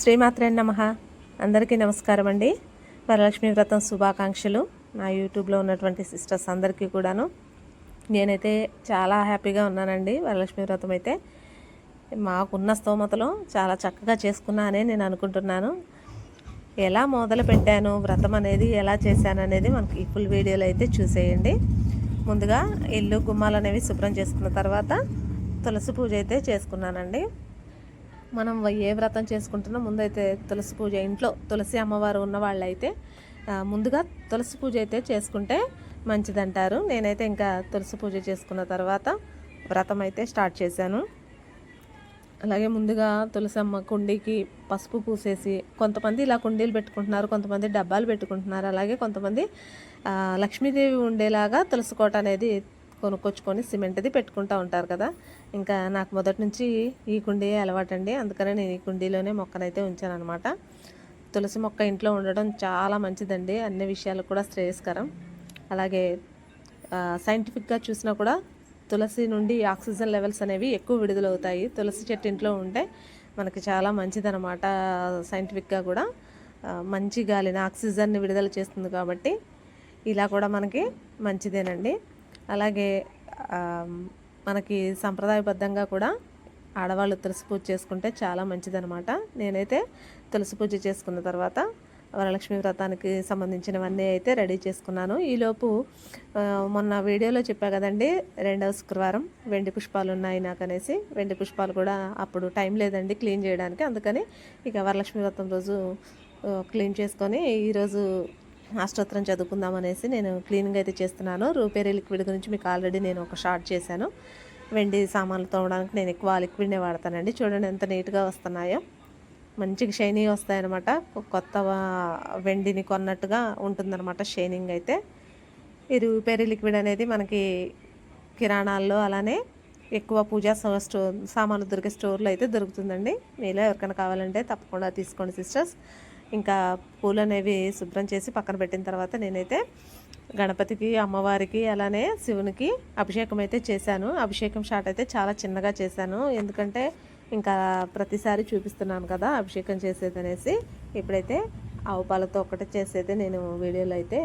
శ్రీమాత్రే నమ. అందరికీ నమస్కారం అండి. వరలక్ష్మి వ్రతం శుభాకాంక్షలు. నా యూట్యూబ్లో ఉన్నటువంటి సిస్టర్స్ అందరికీ కూడాను. నేనైతే చాలా హ్యాపీగా ఉన్నానండి వరలక్ష్మి వ్రతం అయితే. మాకున్న స్తోమతలో చాలా చక్కగా చేసుకున్నానే నేను అనుకుంటున్నాను. ఎలా మొదలు పెట్టాను వ్రతం అనేది ఎలా చేశాను అనేది మనకి ఈ ఫుల్ వీడియోలో అయితే చూసేయండి. ముందుగా ఇల్లు గుమ్మాలు అనేవి శుభ్రం చేసుకున్న తర్వాత తులసి పూజ అయితే చేసుకున్నానండి. మనం ఏ వ్రతం చేసుకుంటున్నా ముందైతే తులసి పూజ ఇంట్లో తులసి అమ్మవారు ఉన్న వాళ్ళైతే ముందుగా తులసి పూజ అయితే చేసుకుంటే మంచిదంటారు. నేనైతే ఇంకా తులసి పూజ చేసుకున్న తర్వాత వ్రతం అయితే స్టార్ట్ చేశాను. అలాగే ముందుగా తులసమ్మ కుండీకి పసుపు పూసేసి కొంతమంది ఇలా కుండీలు పెట్టుకుంటున్నారు కొంతమంది డబ్బాలు పెట్టుకుంటున్నారు. అలాగే కొంతమంది లక్ష్మీదేవి ఉండేలాగా తులసి కోట అనేది కొనుక్కొచ్చుకొని సిమెంట్ది పెట్టుకుంటూ ఉంటారు కదా. ఇంకా నాకు మొదటి నుంచి ఈ కుండీ అలవాటండి. అందుకనే నేను ఈ కుండీలోనే మొక్కనైతే ఉంచాను అనమాట తులసి మొక్క ఇంట్లో ఉండడం చాలా మంచిదండి. అన్ని విషయాలు కూడా శ్రేయస్కరం. అలాగే సైంటిఫిక్గా చూసినా కూడా తులసి నుండి ఆక్సిజన్ లెవెల్స్ అనేవి ఎక్కువ విడుదలవుతాయి. తులసి చెట్టు ఇంట్లో ఉంటే మనకి చాలా మంచిదన్నమాట సైంటిఫిక్గా కూడా. మంచి గాలిని ఆక్సిజన్ని విడుదల చేస్తుంది కాబట్టి ఇలా కూడా మనకి మంచిదేనండి. అలాగే మనకి సంప్రదాయబద్ధంగా కూడా ఆడవాళ్ళు తులసి పూజ చేసుకుంటే చాలా మంచిదనమాట నేనైతే తులసి పూజ చేసుకున్న తర్వాత వరలక్ష్మి వ్రతానికి సంబంధించినవన్నీ అయితే రెడీ చేసుకున్నాను. ఈలోపు మొన్న వీడియోలో చెప్పా కదండి రెండవ శుక్రవారం వెండి పుష్పాలు ఉన్నాయి నాకు అనేసి వెండి పుష్పాలు కూడా అప్పుడు టైం లేదండి క్లీన్ చేయడానికి. అందుకని ఇక వరలక్ష్మి వ్రతం రోజు క్లీన్ చేసుకొని ఈరోజు అష్టోత్తరం చదువుకుందాం అనేసి నేను క్లీనింగ్ అయితే చేస్తున్నాను. రూపేరీ లిక్విడ్ గురించి మీకు ఆల్రెడీ నేను ఒక షార్ట్ చేశాను. వెండి సామాన్లు తోమడానికి నేను ఎక్కువ లిక్విడ్నే వాడతానండి. చూడండి ఎంత నీట్గా వస్తున్నాయో. మంచిగా షైనింగ్ వస్తాయన్నమాట. కొత్త వెండిని కొన్నట్టుగా ఉంటుందన్నమాట షైనింగ్ అయితే. ఈ రూపేరీ లిక్విడ్ అనేది మనకి కిరాణాల్లో అలానే ఎక్కువ పూజా స్టోర్ సామాన్లు దొరికే స్టోర్లో అయితే దొరుకుతుందండి. మీలో ఎవరికైనా కావాలంటే తప్పకుండా తీసుకోండి సిస్టర్స్. ఇంకా పూలు అనేవి శుభ్రం చేసి పక్కన పెట్టిన తర్వాత నేనైతే గణపతికి అమ్మవారికి అలానే శివునికి అభిషేకం అయితే చేశాను. అభిషేకం షాట్ అయితే చాలా చిన్నగా చేశాను. ఎందుకంటే ఇంకా ప్రతిసారి చూపిస్తున్నాను కదా అభిషేకం చేసేది అనేసి. ఇప్పుడైతే ఆవు పాలతో ఒకటే చేసేది నేను వీడియోలో అయితే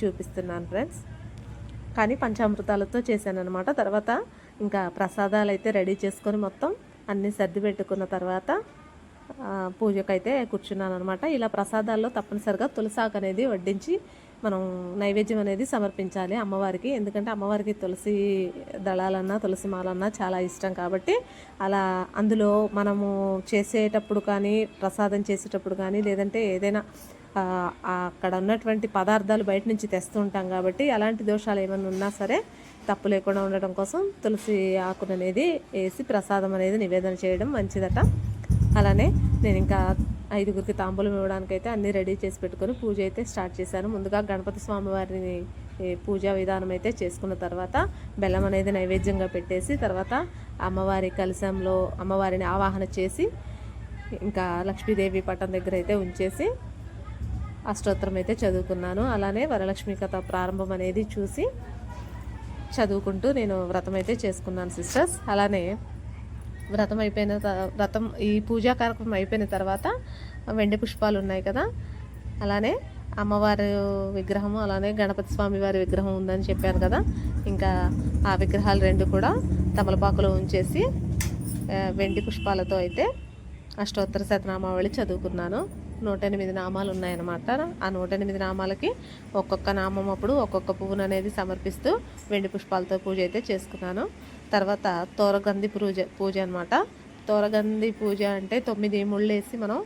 చూపిస్తున్నాను ఫ్రెండ్స్. కానీ పంచామృతాలతో చేశాను అనమాట తర్వాత ఇంకా ప్రసాదాలు అయితే రెడీ చేసుకొని మొత్తం అన్నీ సర్ది పెట్టుకున్న తర్వాత పూజకైతే కూర్చున్నాను అనమాట ఇలా ప్రసాదాల్లో తప్పనిసరిగా తులసాకు అనేది వడ్డించి మనం నైవేద్యం అనేది సమర్పించాలి అమ్మవారికి. ఎందుకంటే అమ్మవారికి తులసి దళాలన్నా తులసి మాలన్నా చాలా ఇష్టం కాబట్టి అలా అందులో మనము చేసేటప్పుడు కానీ ప్రసాదం చేసేటప్పుడు కానీ లేదంటే ఏదైనా అక్కడ ఉన్నటువంటి పదార్థాలు బయట నుంచి తెస్తూ ఉంటాం కాబట్టి అలాంటి దోషాలు ఏమైనా ఉన్నా సరే తప్పు లేకుండా ఉండడం కోసం తులసి ఆకును అనేది వేసి ప్రసాదం అనేది నివేదన చేయడం మంచిదట. అలానే నేను ఇంకా ఐదుగురికి తాంబూలం ఇవ్వడానికి అయితే అన్నీ రెడీ చేసి పెట్టుకొని పూజ అయితే స్టార్ట్ చేశాను. ముందుగా గణపతి స్వామివారిని పూజా విధానం అయితే చేసుకున్న తర్వాత బెల్లం అనేది నైవేద్యంగా పెట్టేసి తర్వాత అమ్మవారి కలశంలో అమ్మవారిని ఆవాహన చేసి ఇంకా లక్ష్మీదేవి పట్టం దగ్గర అయితే ఉంచేసి అష్టోత్తరం అయితే చదువుకున్నాను. అలానే వరలక్ష్మి కథ ప్రారంభం అనేది చూసి చదువుకుంటూ నేను వ్రతం అయితే చేసుకున్నాను సిస్టర్స్. అలానే వ్రతం అయిపోయిన వ్రతం ఈ పూజా కార్యక్రమం అయిపోయిన తర్వాత వెండి పుష్పాలు ఉన్నాయి కదా. అలానే అమ్మవారి విగ్రహము అలానే గణపతి స్వామి వారి విగ్రహం ఉందని చెప్పాను కదా. ఇంకా ఆ విగ్రహాలు రెండు కూడా తమలపాకులో ఉంచేసి వెండి పుష్పాలతో అయితే అష్టోత్తర శతనామావళి చదువుకున్నాను. నూట ఎనిమిది నామాలు ఉన్నాయన్నమాట. ఆ నూట ఎనిమిది నామాలకి ఒక్కొక్క నామం అప్పుడు ఒక్కొక్క పువ్వును అనేది సమర్పిస్తూ వెండి పుష్పాలతో పూజ అయితే చేసుకున్నాను. తర్వాత తోరగంది పూజ పూజ అనమాట తోరగంది పూజ అంటే తొమ్మిది ముళ్ళు వేసి మనం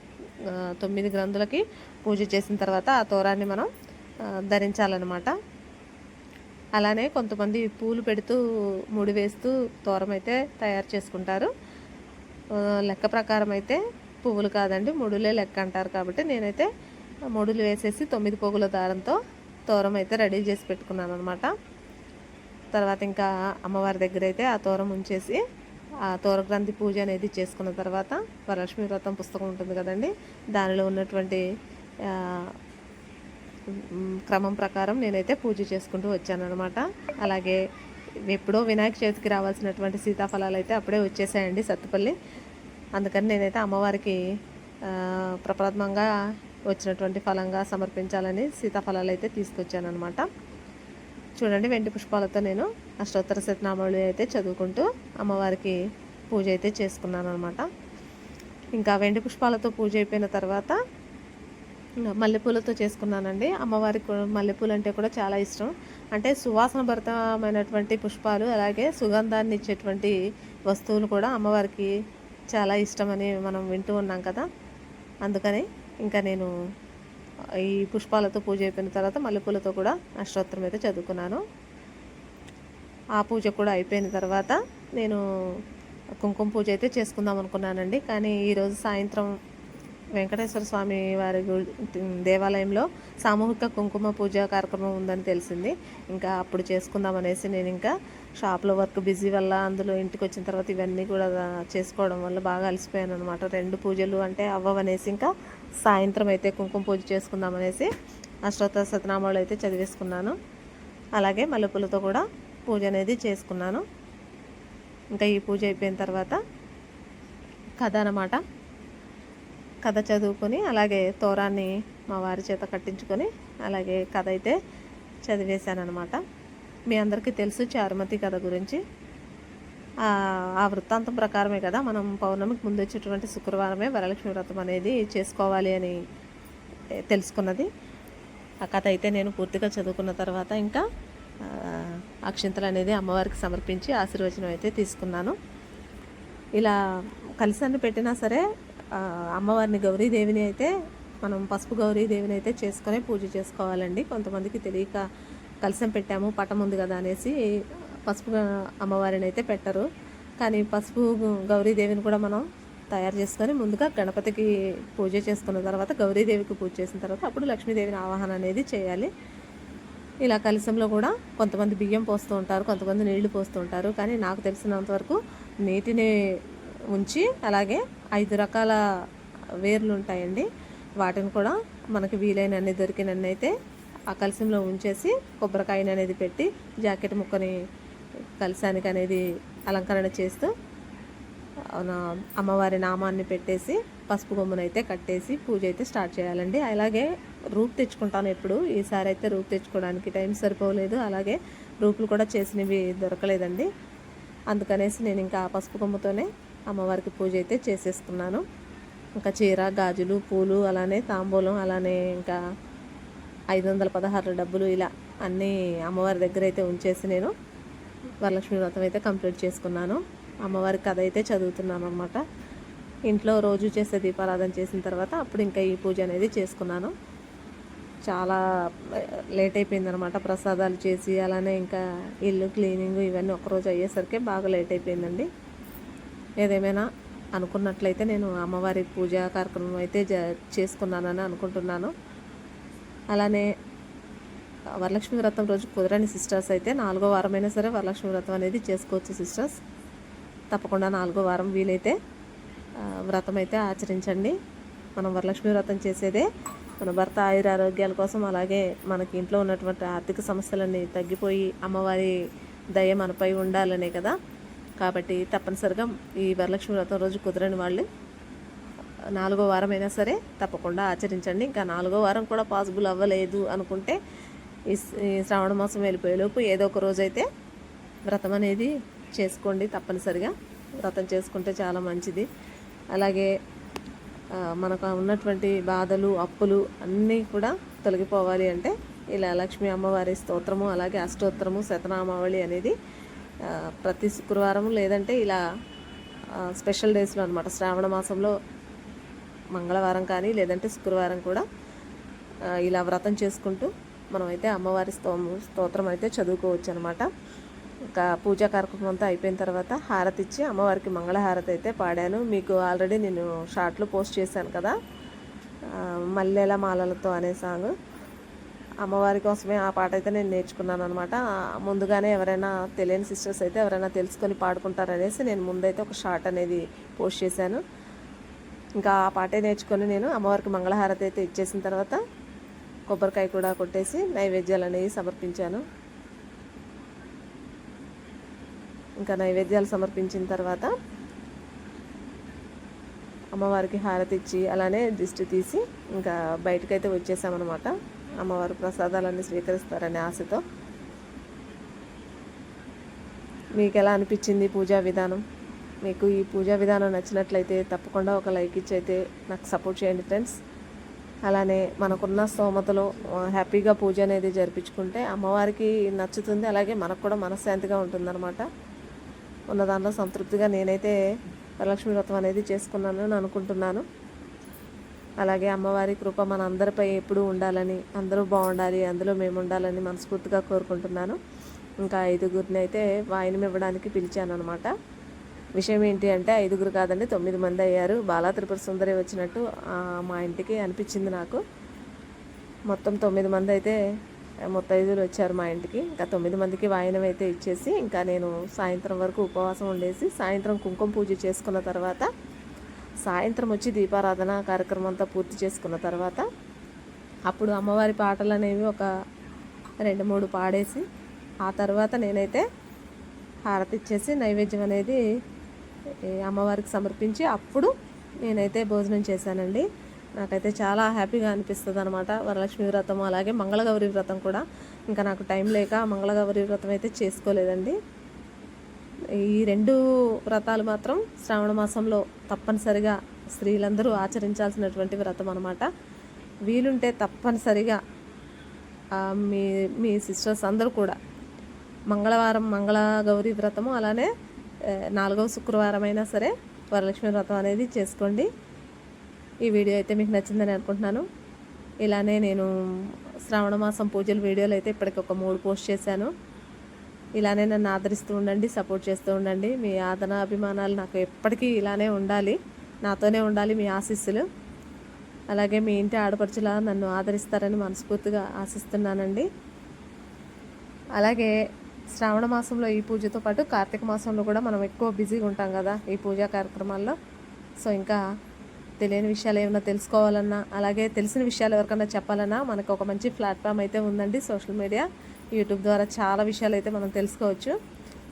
తొమ్మిది గ్రంథులకి పూజ చేసిన తర్వాత ఆ తోరాన్ని మనం ధరించాలన్నమాట. అలానే కొంతమంది పూలు పెడుతూ ముడి వేస్తూ తోరం అయితే తయారు చేసుకుంటారు. లెక్క ప్రకారం అయితే పువ్వులు కాదండి ముడులే లెక్క అంటారు కాబట్టి నేనైతే ముడులు వేసేసి తొమ్మిది పోగుల దారంతో తోరం అయితే రెడీ చేసి పెట్టుకున్నాను అనమాట తర్వాత ఇంకా అమ్మవారి దగ్గర అయితే ఆ తోరం ఉంచేసి ఆ తోరగ్రంథి పూజ అనేది చేసుకున్న తర్వాత వరలక్ష్మి వ్రతం పుస్తకం ఉంటుంది కదండి. దానిలో ఉన్నటువంటి క్రమం ప్రకారం నేనైతే పూజ చేసుకుంటూ వచ్చానమాట అలాగే ఎప్పుడో వినాయక చవితికి రావాల్సినటువంటి సీతాఫలాలు అయితే అప్పుడే వచ్చేసాయండి సత్తుపల్లి. అందుకని నేనైతే అమ్మవారికి ప్రప్రథమంగా వచ్చినటువంటి ఫలంగా సమర్పించాలని సీతాఫలాలు అయితే తీసుకొచ్చానమాట చూడండి వెండి పుష్పాలతో నేను అష్టోత్తర శతనామాలు అయితే చదువుకుంటూ అమ్మవారికి పూజ అయితే చేసుకున్నాను అనమాట ఇంకా వెండి పుష్పాలతో పూజ అయిపోయిన తర్వాత మల్లెపూలతో చేసుకున్నానండి. అమ్మవారికి మల్లెపూలు అంటే కూడా చాలా ఇష్టం. అంటే సువాసన భరితమైనటువంటి పుష్పాలు అలాగే సుగంధాన్ని ఇచ్చేటువంటి వస్తువులు కూడా అమ్మవారికి చాలా ఇష్టమని మనం వింటూ ఉన్నాం కదా. అందుకని ఇంకా నేను ఈ పుష్పాలతో పూజ అయిపోయిన తర్వాత మల్లెపూలతో కూడా అష్టోత్తరం అయితే చదువుకున్నాను. ఆ పూజ కూడా అయిపోయిన తర్వాత నేను కుంకుమ పూజ అయితే చేసుకుందాం అనుకున్నానండి. కానీ ఈరోజు సాయంత్రం వెంకటేశ్వర స్వామి వారి గు- దేవాలయంలో సామూహిక కుంకుమ పూజ కార్యక్రమం ఉందని తెలిసింది. ఇంకా అప్పుడు చేసుకుందాం అనేసి నేను ఇంకా షాప్లో వర్క్ బిజీ వల్ల అందులో ఇంటికి వచ్చిన తర్వాత ఇవన్నీ కూడా చేసుకోవడం వల్ల బాగా అలసిపోయాను అనమాట రెండు పూజలు అంటే అవ్వవనేసి ఇంకా సాయంత్రం అయితే కుంకుమ పూజ చేసుకుందామనేసి అష్టోత్తర సతనామాలు అయితే చదివేసుకున్నాను. అలాగే మల్లెపూలతో కూడా పూజ అనేది చేసుకున్నాను. ఇంకా ఈ పూజ అయిపోయిన తర్వాత కథ అనమాట కథ చదువుకొని అలాగే తోరాన్ని మా వారి చేత కట్టించుకొని అలాగే కథ అయితే చదివేశాను అనమాట మీ అందరికీ తెలుసు చారుమతి కథ గురించి. ఆ వృత్తాంతం ప్రకారమే కదా మనం పౌర్ణమికి ముందు వచ్చేటువంటి శుక్రవారమే వరలక్ష్మి వ్రతం అనేది చేసుకోవాలి అని తెలుసుకున్నది. ఆ కథ అయితే నేను పూర్తిగా చదువుకున్న తర్వాత ఇంకా అక్షింతలు అనేది అమ్మవారికి సమర్పించి ఆశీర్వచనం అయితే తీసుకున్నాను. ఇలా కలిసాన్ని పెట్టినా సరే అమ్మవారిని గౌరీదేవిని అయితే మనం పసుపు గౌరీదేవిని అయితే చేసుకొని పూజ చేసుకోవాలండి. కొంతమందికి తెలియక కలిసం పెట్టాము పటం ఉంది కదా అనేసి పసుపు అమ్మవారిని అయితే పెట్టరు. కానీ పసుపు గౌరీదేవిని కూడా మనం తయారు చేసుకొని ముందుగా గణపతికి పూజ చేసుకున్న తర్వాత గౌరీదేవికి పూజ చేసిన తర్వాత అప్పుడు లక్ష్మీదేవిని ఆవాహన అనేది చేయాలి. ఇలా కలిసంలో కూడా కొంతమంది బియ్యం పోస్తూ ఉంటారు కొంతమంది నీళ్ళు పోస్తూ ఉంటారు. కానీ నాకు తెలిసినంత వరకు నీటిని ఉంచి అలాగే ఐదు రకాల వేర్లు ఉంటాయండి. వాటిని కూడా మనకి వీలైనన్ని అన్ని దొరికినన్నైతే ఆ కలసంలో ఉంచేసి కొబ్బరికాయని అనేది పెట్టి జాకెట్ ముక్కని కలశానికి అనేది అలంకరణ చేస్తూ నా అమ్మవారి నామాన్ని పెట్టేసి పసుపు కొమ్మునైతే కట్టేసి పూజ అయితే స్టార్ట్ చేయాలండి. అలాగే రూప్ తెచ్చుకుంటాను ఎప్పుడు. ఈసారి అయితే రూప్ తెచ్చుకోవడానికి టైం సరిపోలేదు. అలాగే రూపులు కూడా చేసినవి దొరకలేదండి. అందుకనేసి నేను ఇంకా ఆ పసుపు కొమ్ముతోనే అమ్మవారికి పూజ అయితే చేసేసుకున్నాను. ఇంకా చీర గాజులు పూలు అలానే తాంబూలం అలానే ఇంకా ఐదు వందల పదహారు డబ్బులు ఇలా అన్నీ అమ్మవారి దగ్గర అయితే ఉంచేసి నేను వరలక్ష్మి వ్రతం అయితే కంప్లీట్ చేసుకున్నాను. అమ్మవారి కథ అయితే చదువుతున్నాను అనమాట ఇంట్లో రోజు చేసే దీపారాధన చేసిన తర్వాత అప్పుడు ఇంకా ఈ పూజ అనేది చేసుకున్నాను. చాలా లేట్ అయిపోయింది అనమాట ప్రసాదాలు చేసి అలానే ఇంకా ఇల్లు క్లీనింగ్ ఇవన్నీ ఒకరోజు అయ్యేసరికి బాగా లేట్ అయిపోయిందండి. ఏదేమైనా అనుకున్నట్లయితే నేను అమ్మవారి పూజా కార్యక్రమం అయితే జ చేసుకున్నానని అనుకుంటున్నాను. అలానే వరలక్ష్మి వ్రతం రోజు కుదరని సిస్టర్స్ అయితే నాలుగో వారమైనా సరే వరలక్ష్మి వ్రతం అనేది చేసుకోవచ్చు సిస్టర్స్. తప్పకుండా నాలుగో వారం వీలైతే వ్రతం అయితే ఆచరించండి. మనం వరలక్ష్మి వ్రతం చేసేదే మన భర్త ఆయుర ఆరోగ్యాల కోసం అలాగే మనకి ఇంట్లో ఉన్నటువంటి ఆర్థిక సమస్యలన్నీ తగ్గిపోయి అమ్మవారి దయ మనపై ఉండాలనే కదా. కాబట్టి తప్పనిసరిగా ఈ వరలక్ష్మి వ్రతం రోజు కుదరని వాళ్ళు నాలుగో వారం అయినా సరే తప్పకుండా ఆచరించండి. ఇంకా నాలుగో వారం కూడా పాసిబుల్ అవ్వలేదు అనుకుంటే ఈ శ్రావణ మాసం వెళ్ళిపోయేలోపు ఏదో ఒక రోజు అయితే వ్రతం అనేది చేసుకోండి తప్పనిసరిగా. వ్రతం చేసుకుంటే చాలా మంచిది. అలాగే మనకు ఉన్నటువంటి బాధలు అప్పులు అన్నీ కూడా తొలగిపోవాలి అంటే ఇలా లక్ష్మీ అమ్మవారి స్తోత్రము అలాగే అష్టోత్తరము శతనామావళి అనేది ప్రతి శుక్రవారం లేదంటే ఇలా స్పెషల్ డేస్లో అనమాట శ్రావణ మాసంలో మంగళవారం కానీ లేదంటే శుక్రవారం కూడా ఇలా వ్రతం చేసుకుంటూ మనమైతే అమ్మవారి స్తోము స్తోత్రం అయితే చదువుకోవచ్చు అనమాట ఇంకా పూజా కార్యక్రమం అంతా అయిపోయిన తర్వాత హారతి ఇచ్చి అమ్మవారికి మంగళహారతి అయితే పాడాను. మీకు ఆల్రెడీ నేను షార్ట్లో పోస్ట్ చేశాను కదా. మల్లెల మాలలతో అనే సాంగ్. అమ్మవారి కోసమే ఆ పాట అయితే నేను నేర్చుకున్నాను అనమాట ముందుగానే ఎవరైనా తెలియని సిస్టర్స్ అయితే ఎవరైనా తెలుసుకొని పాడుకుంటారనేసి నేను ముందైతే ఒక షార్ట్ అనేది పోస్ట్ చేశాను. ఇంకా ఆ పాటే నేర్చుకొని నేను అమ్మవారికి మంగళహారతి అయితే ఇచ్చేసిన తర్వాత కొబ్బరికాయ కూడా కొట్టేసి నైవేద్యాలు అనేవి సమర్పించాను. ఇంకా నైవేద్యాలు సమర్పించిన తర్వాత అమ్మవారికి హారతి ఇచ్చి అలానే దిష్టి తీసి ఇంకా బయటకైతే వచ్చేసామన్నమాట. అమ్మవారు ప్రసాదాలన్నీ స్వీకరిస్తారనే ఆశతో. మీకు ఎలా అనిపించింది పూజా విధానం? మీకు ఈ పూజా విధానం నచ్చినట్లయితే తప్పకుండా ఒక లైక్ ఇచ్చి అయితే నాకు సపోర్ట్ చేయండి ఫ్రెండ్స్. అలానే మనకున్న స్తోమతలో హ్యాపీగా పూజ అనేది జరిపించుకుంటే అమ్మవారికి నచ్చుతుంది. అలాగే మనకు కూడా మనశ్శాంతిగా ఉంటుందన్నమాట. ఉన్న దాంట్లో సంతృప్తిగా నేనైతే వరలక్ష్మి వ్రతం అనేది చేసుకున్నాను అని అనుకుంటున్నాను. అలాగే అమ్మవారి కృప మన అందరిపై ఎప్పుడూ ఉండాలని అందరూ బాగుండాలి అందులో మేము ఉండాలని మనస్ఫూర్తిగా కోరుకుంటున్నాను. ఇంకా ఐదుగురిని అయితే వాయినం ఇవ్వడానికి పిలిచాను అనమాట విషయం ఏంటి అంటే ఐదుగురు కాదండి తొమ్మిది మంది అయ్యారు. బాలా త్రిపుర సుందరి వచ్చినట్టు మా ఇంటికి అనిపించింది నాకు. మొత్తం తొమ్మిది మంది అయితే ముత్తైదులు వచ్చారు మా ఇంటికి. ఇంకా తొమ్మిది మందికి వాయనం అయితే ఇచ్చేసి ఇంకా నేను సాయంత్రం వరకు ఉపవాసం ఉండేసి సాయంత్రం కుంకుమ పూజ చేసుకున్న తర్వాత సాయంత్రం వచ్చి దీపారాధన కార్యక్రమం అంతా పూర్తి చేసుకున్న తర్వాత అప్పుడు అమ్మవారి పాటలు అనేవి ఒక రెండు మూడు పాడేసి ఆ తర్వాత నేనైతే హారతి ఇచ్చేసి నైవేద్యం అనేది అమ్మవారికి సమర్పించి అప్పుడు నేనైతే భోజనం చేశానండి. నాకైతే చాలా హ్యాపీగా అనిపిస్తుంది అనమాట వరలక్ష్మి వ్రతం అలాగే మంగళగౌరి వ్రతం కూడా. ఇంకా నాకు టైం లేక మంగళగౌరి వ్రతం అయితే చేసుకోలేదండి. ఈ రెండు వ్రతాలు మాత్రం శ్రావణ మాసంలో తప్పనిసరిగా స్త్రీలందరూ ఆచరించాల్సినటువంటి వ్రతం అనమాట వీలుంటే తప్పనిసరిగా మీ మీ సిస్టర్స్ అందరూ కూడా మంగళవారం మంగళ గౌరీ వ్రతము అలానే నాలుగవ శుక్రవారం అయినా సరే వరలక్ష్మి వ్రతం అనేది చేసుకోండి. ఈ వీడియో అయితే మీకు నచ్చిందని అనుకుంటున్నాను. ఇలానే నేను శ్రావణ మాసం పూజల వీడియోలు అయితే ఇప్పటికి ఒక మూడు పోస్ట్ చేశాను. ఇలానే నన్ను ఆదరిస్తూ ఉండండి సపోర్ట్ చేస్తూ ఉండండి. మీ ఆదరణ అభిమానాలు నాకు ఎప్పటికీ ఇలానే ఉండాలి. నాతోనే ఉండాలి మీ ఆశీస్సులు. అలాగే మీ ఇంటి ఆడపడుచులా నన్ను ఆదరిస్తారని మనస్ఫూర్తిగా ఆశిస్తున్నానండి. అలాగే శ్రావణ మాసంలో ఈ పూజతో పాటు కార్తీక మాసంలో కూడా మనం ఎక్కువ బిజీగా ఉంటాం కదా ఈ పూజా కార్యక్రమాల్లో. సో ఇంకా తెలియని విషయాలు ఏమైనా తెలుసుకోవాలన్నా అలాగే తెలిసిన విషయాలు ఎవరికైనా చెప్పాలన్నా మనకు ఒక మంచి ప్లాట్ఫామ్ అయితే ఉందండి సోషల్ మీడియా. యూట్యూబ్ ద్వారా చాలా విషయాలు అయితే మనం తెలుసుకోవచ్చు.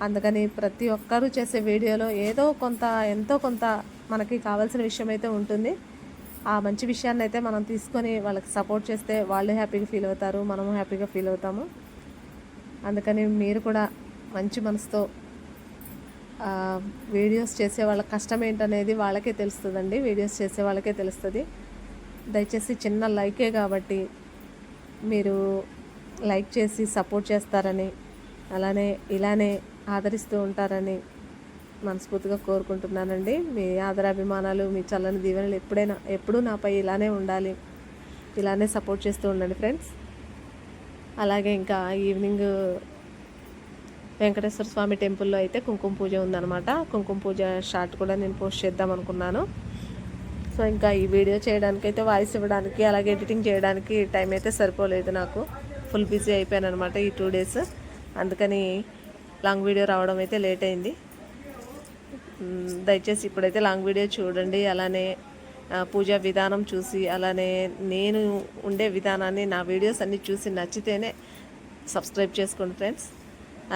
అందుకని ప్రతి ఒక్కరూ చేసే వీడియోలో ఏదో కొంత ఎంతో కొంత మనకి కావాల్సిన విషయం అయితే ఉంటుంది. ఆ మంచి విషయాన్ని అయితే మనం తీసుకొని వాళ్ళకి సపోర్ట్ చేస్తే వాళ్ళు హ్యాపీగా ఫీల్ అవుతారు మనము హ్యాపీగా ఫీల్ అవుతాము. అందుకని మీరు కూడా మంచి మనసుతో వీడియోస్ చేసే వాళ్ళ కష్టం ఏంటనేది వాళ్ళకే తెలుస్తుందండి. వీడియోస్ చేసే వాళ్ళకే తెలుస్తుంది. దయచేసి చిన్న లైకే కాబట్టి మీరు లైక్ చేసి సపోర్ట్ చేస్తారని అలానే ఇలానే ఆదరిస్తూ ఉంటారని మనస్ఫూర్తిగా కోరుకుంటున్నానండి. మీ ఆదరాభిమానాలు మీ చల్లని దీవెనలు ఎప్పుడైనా ఎప్పుడూ నాపై ఇలానే ఉండాలి. ఇలానే సపోర్ట్ చేస్తూ ఉండండి ఫ్రెండ్స్. అలాగే ఇంకా ఈవినింగ్ వెంకటేశ్వర స్వామి టెంపుల్లో అయితే కుంకుమ పూజ ఉందన్నమాట. కుంకుమ పూజ షార్ట్ కూడా నేను పోస్ట్ చేద్దాం అనుకున్నాను. సో ఇంకా ఈ వీడియో చేయడానికి అయితే వాయిస్ ఇవ్వడానికి అలాగే ఎడిటింగ్ చేయడానికి టైం అయితే సరిపోలేదు నాకు. ఫుల్ బిజీ అయిపోయాను అనమాట ఈ టూ డేస్. అందుకని లాంగ్ వీడియో రావడం అయితే లేట్ అయింది. దయచేసి ఇప్పుడైతే లాంగ్ వీడియో చూడండి. అలానే పూజా విధానం చూసి అలానే నేను ఉండే విధానాన్ని నా వీడియోస్ అన్నీ చూసి నచ్చితేనే సబ్స్క్రైబ్ చేసుకోండి ఫ్రెండ్స్.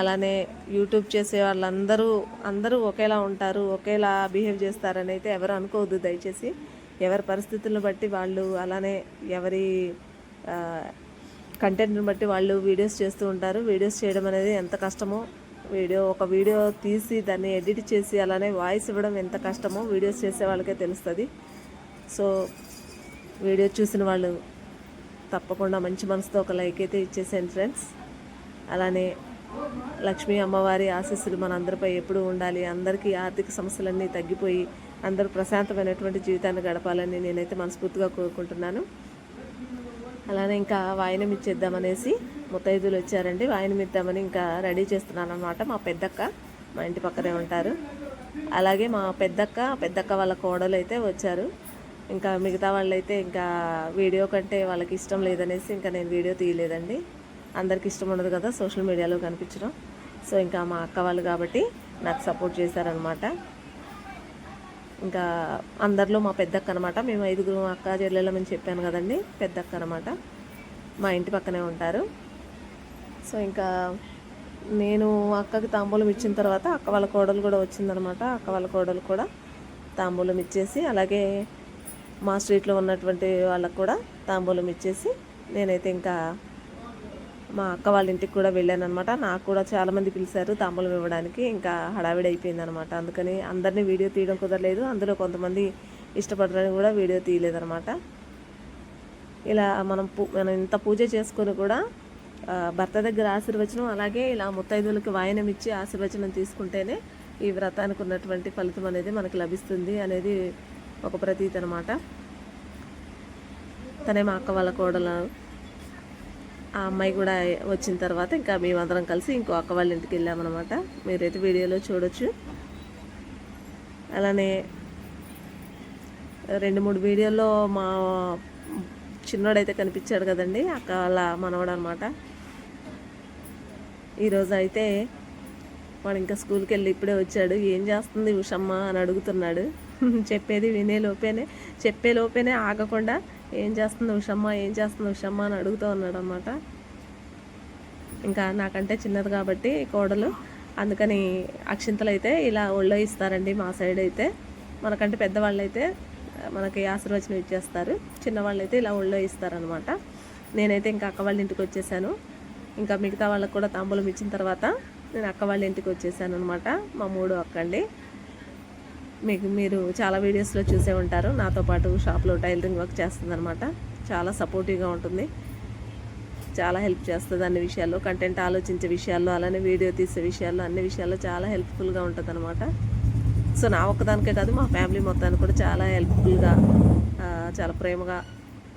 అలానే యూట్యూబ్ చేసే వాళ్ళందరూ అందరూ ఒకేలా ఉంటారు ఒకేలా బిహేవ్ చేస్తారని అయితే ఎవరు అనుకోవద్దు దయచేసి. ఎవరి పరిస్థితులను బట్టి వాళ్ళు అలానే ఎవరి కంటెంట్ని బట్టి వాళ్ళు వీడియోస్ చేస్తూ ఉంటారు. వీడియోస్ చేయడం అనేది ఎంత కష్టమో వీడియో ఒక వీడియో తీసి దాన్ని ఎడిట్ చేసి అలానే వాయిస్ ఇవ్వడం ఎంత కష్టమో వీడియోస్ చేసే వాళ్ళకే తెలుస్తుంది. సో వీడియో చూసిన వాళ్ళు తప్పకుండా మంచి మనసుతో ఒక లైక్ అయితే ఇచ్చేసాను ఫ్రెండ్స్. అలానే లక్ష్మీ అమ్మవారి ఆశీస్సులు మన అందరిపై ఎప్పుడూ ఉండాలి. అందరికీ ఆర్థిక సమస్యలన్నీ తగ్గిపోయి అందరూ ప్రశాంతమైనటువంటి జీవితాన్ని గడపాలని నేనైతే మనస్ఫూర్తిగా కోరుకుంటున్నాను. అలానే ఇంకా వాయనం ఇచ్చేద్దామనేసి ముత్తైదులు వచ్చారండి. వాయనం ఇద్దామని ఇంకా రెడీ చేస్తున్నాను అనమాట మా పెద్దక్క మా ఇంటి పక్కనే ఉంటారు. అలాగే మా పెద్దక్క పెద్దక్క వాళ్ళ కోడలు అయితే వచ్చారు. ఇంకా మిగతా వాళ్ళైతే ఇంకా వీడియో కంటే వాళ్ళకి ఇష్టం లేదనేసి ఇంకా నేను వీడియో తీయలేదండి. అందరికి ఇష్టం ఉండదు కదా సోషల్ మీడియాలో కనిపించడం. సో ఇంకా మా అక్క వాళ్ళు కాబట్టి నాకు సపోర్ట్ చేశారనమాట ఇంకా అందరిలో మా పెద్దక్క అనమాట మేము ఐదుగురు అక్క చెల్లెళ్ళమని చెప్పాను కదండి పెద్దక్క అనమాట మా ఇంటి పక్కనే ఉంటారు. సో ఇంకా నేను అక్కకి తాంబూలం ఇచ్చిన తర్వాత అక్క వాళ్ళ కోడలు కూడా వచ్చిందనమాట అక్క వాళ్ళ కోడలు కూడా తాంబూలం ఇచ్చేసి అలాగే మా స్ట్రీట్లో ఉన్నటువంటి వాళ్ళకు కూడా తాంబూలం ఇచ్చేసి నేనైతే ఇంకా మా అక్క వాళ్ళ ఇంటికి కూడా వెళ్ళాను అనమాట నాకు కూడా చాలామంది పిలిచారు తాంబూలం ఇవ్వడానికి. ఇంకా హడావిడి అయిపోయిందనమాట అందుకని అందరినీ వీడియో తీయడం కుదరలేదు. అందులో కొంతమంది ఇష్టపడరని కూడా వీడియో తీయలేదనమాట ఇలా మనం పూ మనం ఇంత పూజ చేసుకొని కూడా భర్త దగ్గర ఆశీర్వచనం అలాగే ఇలా ముత్తైదులకు వాయనం ఇచ్చి ఆశీర్వచనం తీసుకుంటేనే ఈ వ్రతానికి ఉన్నటువంటి ఫలితం అనేది మనకు లభిస్తుంది అనేది ఒక ప్రతీతి అనమాట తనే మా అక్క వాళ్ళ కోడలు. ఆ అమ్మాయి కూడా వచ్చిన తర్వాత ఇంకా మేమందరం కలిసి ఇంకో అక్క వాళ్ళ ఇంటికి వెళ్ళామన్నమాట మీరైతే వీడియోలో చూడొచ్చు. అలానే రెండు మూడు వీడియోల్లో మా చిన్నోడైతే కనిపించాడు కదండి అక్క వాళ్ళ మనవడు అనమాట ఈరోజు అయితే వాడు ఇంకా స్కూల్కి వెళ్ళి ఇప్పుడే వచ్చాడు. ఏం చేస్తుంది ఉషమ్మ అని అడుగుతున్నాడు. చెప్పేది వినే లోపేనే. చెప్పే లోపేనే ఆగకుండా ఏం చేస్తుంది ఉషమ్మ ఏం చేస్తుంది ఉషమ్మ అని అడుగుతూ ఉన్నాడు అనమాట ఇంకా నాకంటే చిన్నది కాబట్టి కోడలు. అందుకని అక్షింతలు అయితే ఇలా ఒళ్ళో ఇస్తారండి మా సైడ్ అయితే. మనకంటే పెద్దవాళ్ళు అయితే మనకి ఆశీర్వచనం ఇచ్చేస్తారు. చిన్నవాళ్ళు అయితే ఇలా ఒళ్ళో ఇస్తారనమాట నేనైతే ఇంకా అక్క వాళ్ళ ఇంటికి వచ్చేసాను. ఇంకా మిగతా వాళ్ళకి కూడా తాంబూలం ఇచ్చిన తర్వాత నేను అక్క వాళ్ళ ఇంటికి వచ్చేసాను అనమాట మా మూడు అక్క అండి మీకు మీరు చాలా వీడియోస్లో చూసే ఉంటారు. నాతో పాటు షాప్లో టైలరింగ్ వర్క్ చేస్తుందన్నమాట. చాలా సపోర్టివ్గా ఉంటుంది. చాలా హెల్ప్ చేస్తుంది అన్ని విషయాల్లో. కంటెంట్ ఆలోచించే విషయాల్లో అలానే వీడియో తీసే విషయాల్లో అన్ని విషయాల్లో చాలా హెల్ప్ఫుల్గా ఉంటుంది అనమాట సో నా ఒక్కదానికే కాదు మా ఫ్యామిలీ మొత్తానికి కూడా చాలా హెల్ప్ఫుల్గా చాలా ప్రేమగా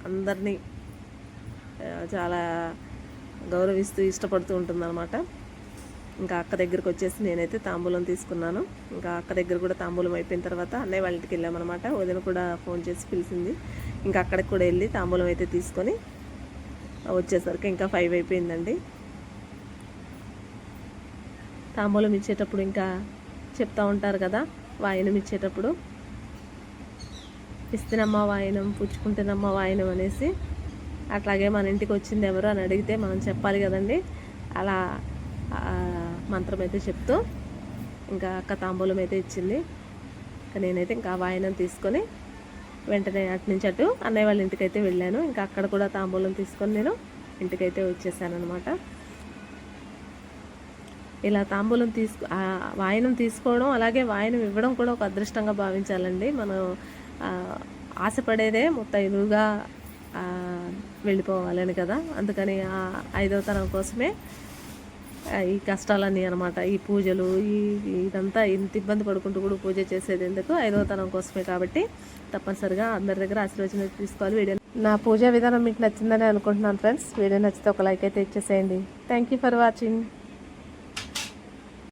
అందరినీ చాలా గౌరవిస్తూ ఇష్టపడుతూ ఉంటుందన్నమాట. ఇంకా అక్క దగ్గరకు వచ్చేసి నేనైతే తాంబూలం తీసుకున్నాను. ఇంకా అక్క దగ్గర కూడా తాంబూలం అయిపోయిన తర్వాత అన్నయ్య వాళ్ళ ఇంటికి వెళ్ళామన్నమాట. వదిన కూడా ఫోన్ చేసి పిలిచింది. ఇంకా అక్కడికి కూడా వెళ్ళి తాంబూలం అయితే తీసుకొని వచ్చేసరికి ఇంకా ఫైవ్ అయిపోయిందండి. తాంబూలం ఇచ్చేటప్పుడు ఇంకా చెప్తా ఉంటారు కదా వాయనం ఇచ్చేటప్పుడు. ఇస్తేనమ్మ వాయనం పుచ్చుకుంటేనమ్మా వాయనం అనేసి అట్లాగే మన ఇంటికి వచ్చింది ఎవరు అని అడిగితే మనం చెప్పాలి కదండి. అలా మంత్రం అయితే చెప్తూ ఇంకా అక్క తాంబూలం అయితే ఇచ్చింది. ఇంకా నేనైతే ఇంకా వాయనం తీసుకొని వెంటనే అటు నుంచి అటు అన్నయ్య వాళ్ళ ఇంటికి అయితే వెళ్ళాను. ఇంకా అక్కడ కూడా తాంబూలం తీసుకొని నేను ఇంటికైతే వచ్చేసాను అనమాట ఇలా తాంబూలం తీసుకు వాయనం తీసుకోవడం అలాగే వాయనం ఇవ్వడం కూడా ఒక అదృష్టంగా భావించాలండి. మనం ఆశపడేదే ముత్తైదుగా వెళ్ళిపోవాలని కదా. అందుకని ఆ ఐదవ తరం కోసమే ఈ కష్టాలన్నీ అనమాట ఈ పూజలు ఈ ఇదంతా ఇంత ఇబ్బంది పడుకుంటూ కూడా పూజ చేసేది ఎందుకు? ఐదవ తనం కోసమే కాబట్టి తప్పనిసరిగా అందరి దగ్గర ఆశీర్వచనం తీసుకోవాలి. వీడియో నా పూజా విధానం మీకు నచ్చిందని అనుకుంటున్నాను ఫ్రెండ్స్. వీడియో నచ్చితే ఒక లైక్ అయితే ఇచ్చేసేయండి. Thank you for watching